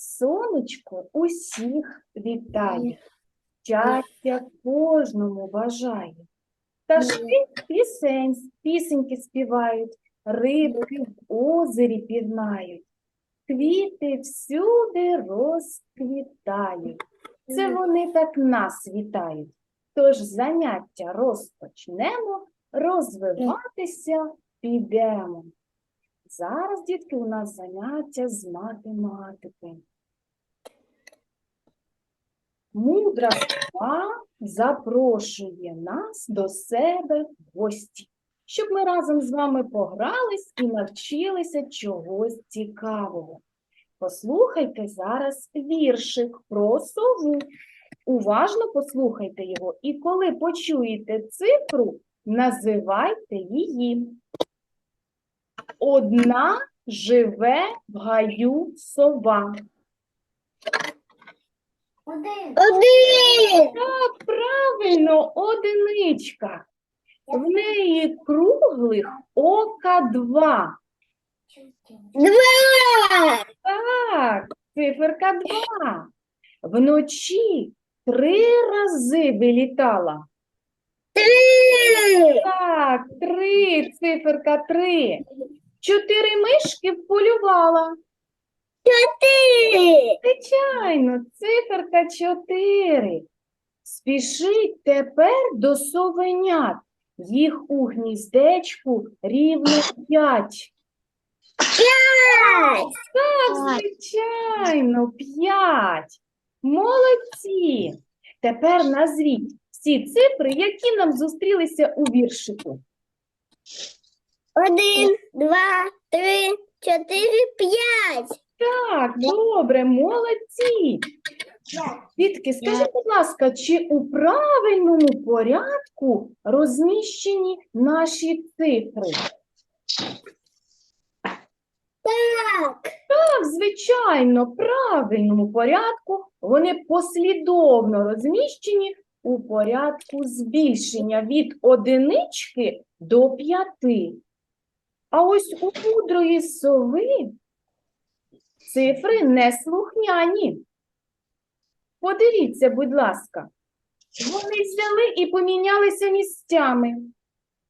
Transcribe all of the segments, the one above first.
Сонечко усіх вітає, щастя кожному бажає. Пташки пісень, пісеньки співають, рибки в озері пірнають, квіти всюди розквітають. Це вони так нас вітають. Тож заняття розпочнемо, розвиватися підемо. Зараз, дітки, у нас заняття з математики. Мудра сова запрошує нас до себе в гості, щоб ми разом з вами погрались і навчилися чогось цікавого. Послухайте зараз віршик про сову. Уважно послухайте його, і коли почуєте цифру, називайте її. Одна живе в гаю сова. Один. Так, правильно, одиничка. В неї круглих ока два. Два. Так, циферка два. Вночі три рази вилітала. Три. Так, три, циферка три. Чотири мишки вполювала. Четыре. Звичайно, циферка 4. Спішіть тепер до совенят. Їх у гніздечку рівно 5. Пять. Так, звичайно, 5. Молодці. Тепер назвіть всі цифри, які нам зустрілися у віршику. Один, два, три, чотири, п'ять. Так, добре, молодці. Дітки, скажіть, будь ласка, чи у правильному порядку розміщені наші цифри? Так. Так, звичайно, в правильному порядку вони послідовно розміщені у порядку збільшення від одинички до п'яти. А ось у мудрої сови цифри неслухняні. Подивіться, будь ласка, вони взяли і помінялися місцями.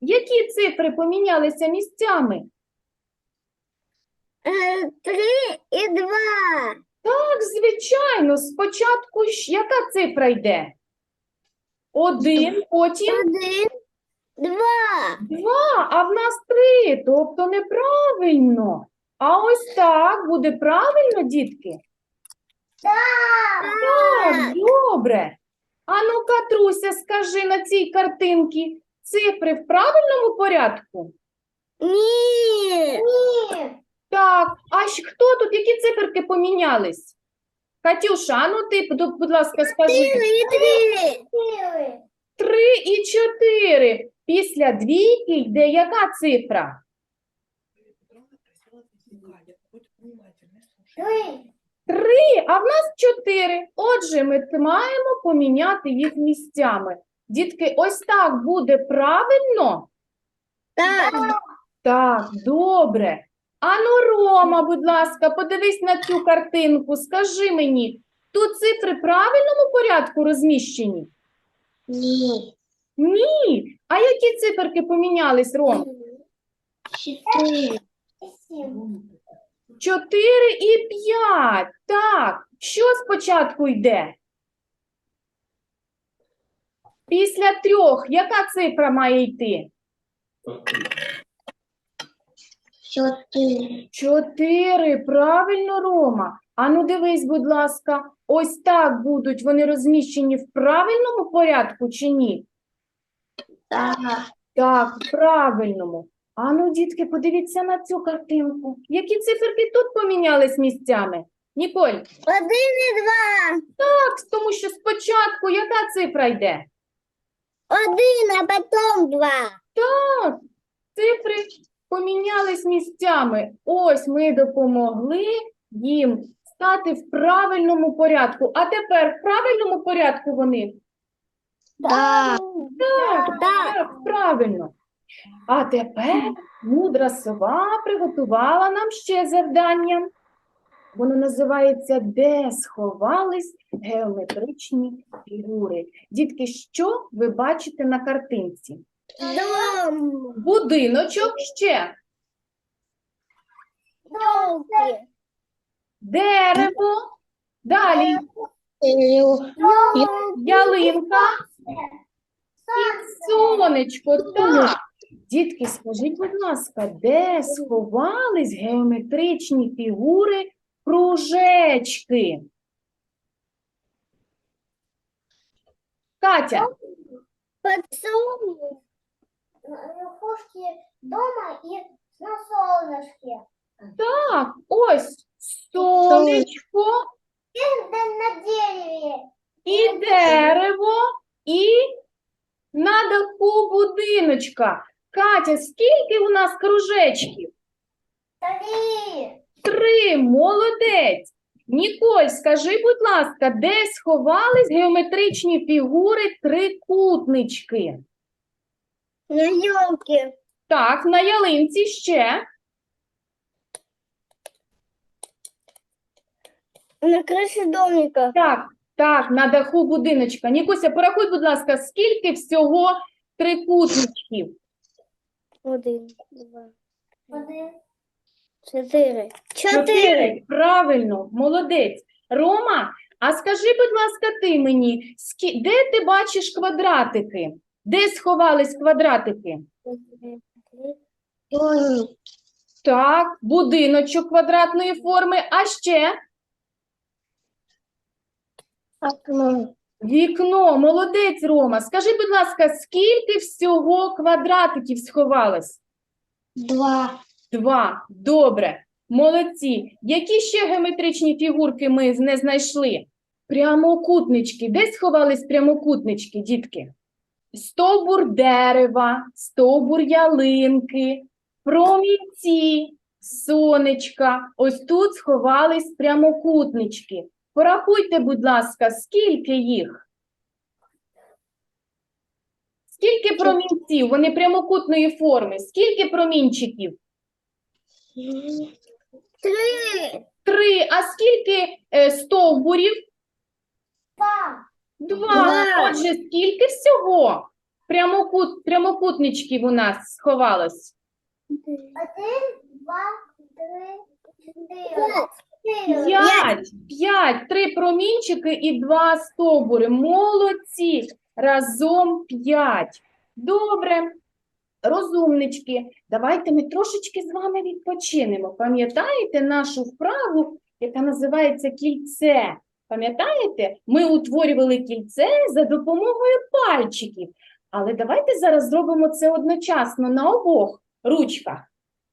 Які цифри помінялися місцями? Е, Три і два. Так, звичайно, спочатку ж яка цифра йде? Один, потім Один, два. а в нас три, тобто неправильно. А ось так буде правильно, дітки? Так, добре. А ну, Катруся, скажи на цій картинці, цифри в правильному порядку? Ні. Ні. Так, а ж хто тут, які циферки помінялись? Катюша, а ну ти, будь ласка, скажи. Три. Три і чотири. Після двійки йде яка цифра? Три. А в нас чотири. Отже, ми маємо поміняти їх місцями. Дітки, ось так буде правильно? Так. Так, добре. Ану, Рома, будь ласка, подивись на цю картинку. Скажи мені, тут цифри в правильному порядку розміщені? Ні. Ні. А які циферки помінялись, Ром? Чотири. Чотири і п'ять. Так. Що спочатку йде? Після трьох яка цифра має йти? Чотири. Чотири. Правильно, Рома. Ану, дивись, будь ласка, ось так будуть вони розміщені в правильному порядку чи ні? Так. Так, в правильному. Ану, дітки, подивіться на цю картинку. Які циферки тут помінялись місцями? Ніколь, Один і два. так, тому що спочатку яка цифра йде? Один, а потім два. Так, цифри помінялись місцями. Ось ми допомогли їм стати в правильному порядку. А тепер в правильному порядку вони? Так. Так, Так. так, правильно. А тепер мудра сова приготувала нам ще завдання. Воно називається Де сховались геометричні фігури. Дітки, що ви бачите на картинці? Дом. Будиночок ще, Елки. дерево, далі ялинка сонечко. Так. Дітки, скажіть, будь ласка, де сховались геометричні фігури кружечки? Катя, Подсолнух. На верхушке дома и на солнышке. так, ось сонечко На дереве. і дерево, і на даху будиночка. Катя, скільки у нас кружечків? Три. Три, молодець. Ніколь, скажи, будь ласка, де сховались геометричні фігури трикутнички? На елке. Так, на ялинці ще. На крыше домика. Так, так, на даху будиночка. Нікося, порахуй, будь ласка, скільки всього трикутничків? Один, два, чотири. Чотири. Правильно, молодець. Рома, а скажи, будь ласка, ти мені, скі- де ти бачиш квадратики? Де сховались квадратики? Так, будиночок квадратної форми, а ще Окно. вікно. Молодець, Рома. Скажи, будь ласка, скільки всього квадратиків сховалось? Два. Два. Добре. Молодці. Які ще геометричні фігурки ми не знайшли? Прямокутнички. Де сховались прямокутнички, дітки? Стовбур дерева, стовбур ялинки, промінці, сонечка. Ось тут сховались прямокутнички. Порахуйте, будь ласка, скільки їх? Скільки промінців? Вони прямокутної форми. Скільки промінчиків? Три. Три. А скільки е, стовбурів? Два. Два. Два. Отже, скільки всього прямокут, прямокутничків у нас сховалось? Один, два, три, чотири. П'ять. П'ять. п'ять, Три промінчики і два стовбури. Молодці. Разом п'ять. Добре. Розумнички. Давайте ми трошечки з вами відпочинемо. Пам'ятаєте нашу вправу, яка називається кільце? Пам'ятаєте? Ми утворювали кільце за допомогою пальчиків. Але давайте зараз зробимо це одночасно на обох ручках.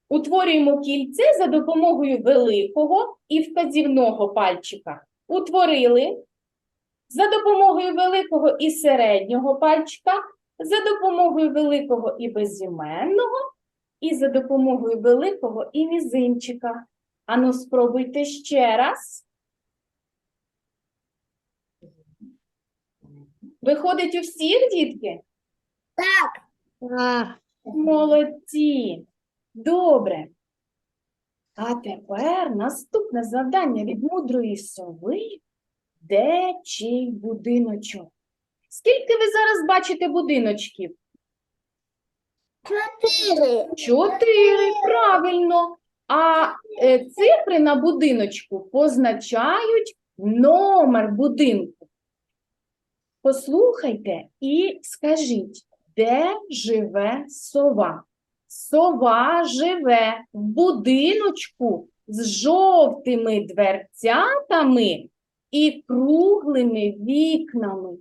Утворюємо кільце за допомогою великого і вказівного пальчика. Утворили за допомогою великого і середнього пальчика, за допомогою великого і безіменного, і за допомогою великого і мізинчика. Ану, спробуйте ще раз. Виходить у всіх, дітки? Так. Молодці. Добре. А тепер наступне завдання від мудрої сови. Де чий будиночок? Скільки ви зараз бачите будиночків? Чотири. Чотири, правильно. А е, цифри на будиночку позначають номер будинку. Послухайте і скажіть, де живе сова? Сова живе в будиночку з жовтими дверцятами і круглими вікнами.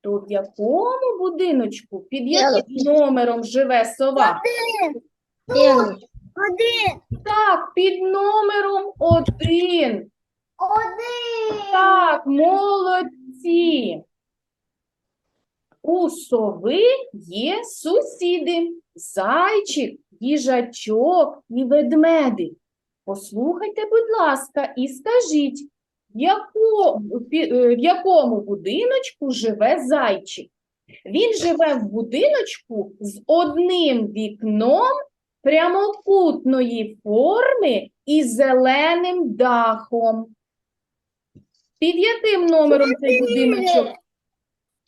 То в якому будиночку під яким номером живе сова? Один. Один. Так, під номером один. Один. Так, молодці. У сови є сусіди. Зайчик, їжачок і ведмедик. Послухайте, будь ласка, і скажіть, в, е, в якому будиночку живе зайчик? Він живе в будиночку з одним вікном прямокутної форми і зеленим дахом. Під яким номером цей будиночок?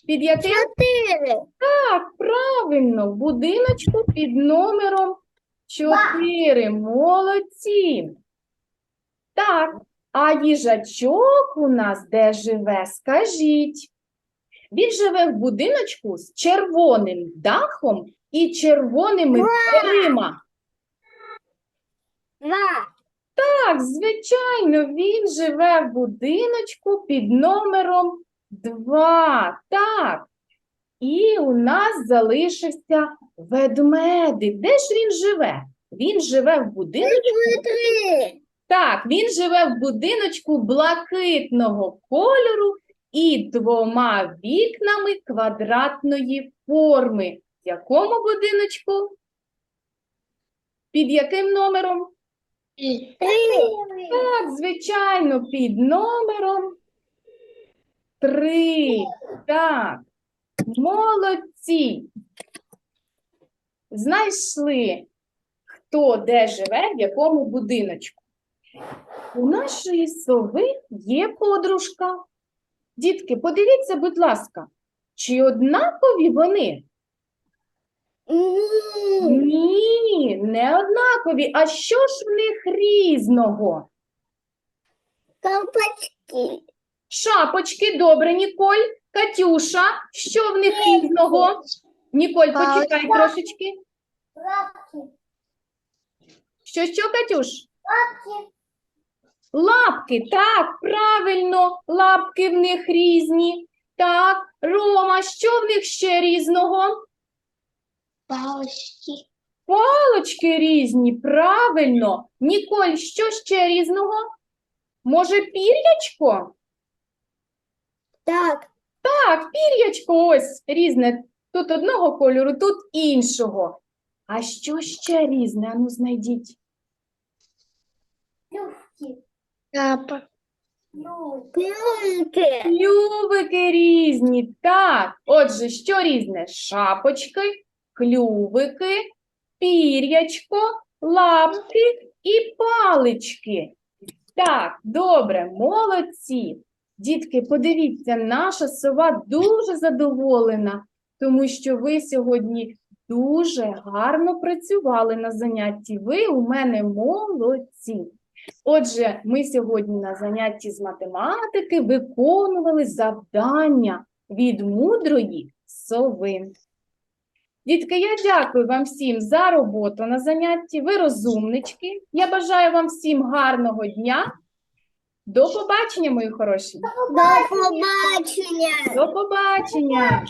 Під яким? Чотири. Так, правильно, в будиночку під номером 4. Молодці. Так, а їжачок у нас де живе? Скажіть. Він живе в будиночку з червоним дахом і червоними дверима. Два. Так, звичайно, він живе в будиночку під номером 2. Так. І у нас залишився ведмедик. Де ж він живе? Він живе в будиночку. Так, він живе в будиночку блакитного кольору і двома вікнами квадратної форми. В якому будиночку? Під яким номером? Три. Так, звичайно, під номером три. Так, молодці. Знайшли, хто де живе, в якому будиночку. У нашої сови є подружка. Дітки, подивіться, будь ласка, чи однакові вони? Ні, не однакові. А що ж в них різного? Колпачки. Шапочки, добре, Ніколь. Катюша, що в них різного? Ніколь, почекай трошечки. Лапки. Що, що, Катюш? Лапки. Лапки, так, правильно, лапки в них різні. Так, Рома, що в них ще різного? Палочки. Палочки різні, правильно. Ніколь, що ще різного? Може, пір'ячко? Так. Так, пір'ячко ось різне. Тут одного кольору, тут іншого. А що ще різне? Ану, знайдіть. Клювки. Клювки. Клювики різні. Так, отже, що різне? Шапочки, клювики, пір'ячко, лапки і палички. Так, добре, молодці. Дітки, подивіться, наша сова дуже задоволена, тому що ви сьогодні дуже гарно працювали на занятті. Ви у мене молодці. Отже, ми сьогодні на занятті з математики виконували завдання від мудрої сови. Дітки, я дякую вам всім за роботу на занятті. Ви розумнички. Я бажаю вам всім гарного дня. До побачення, мої хороші. До побачення. До побачення.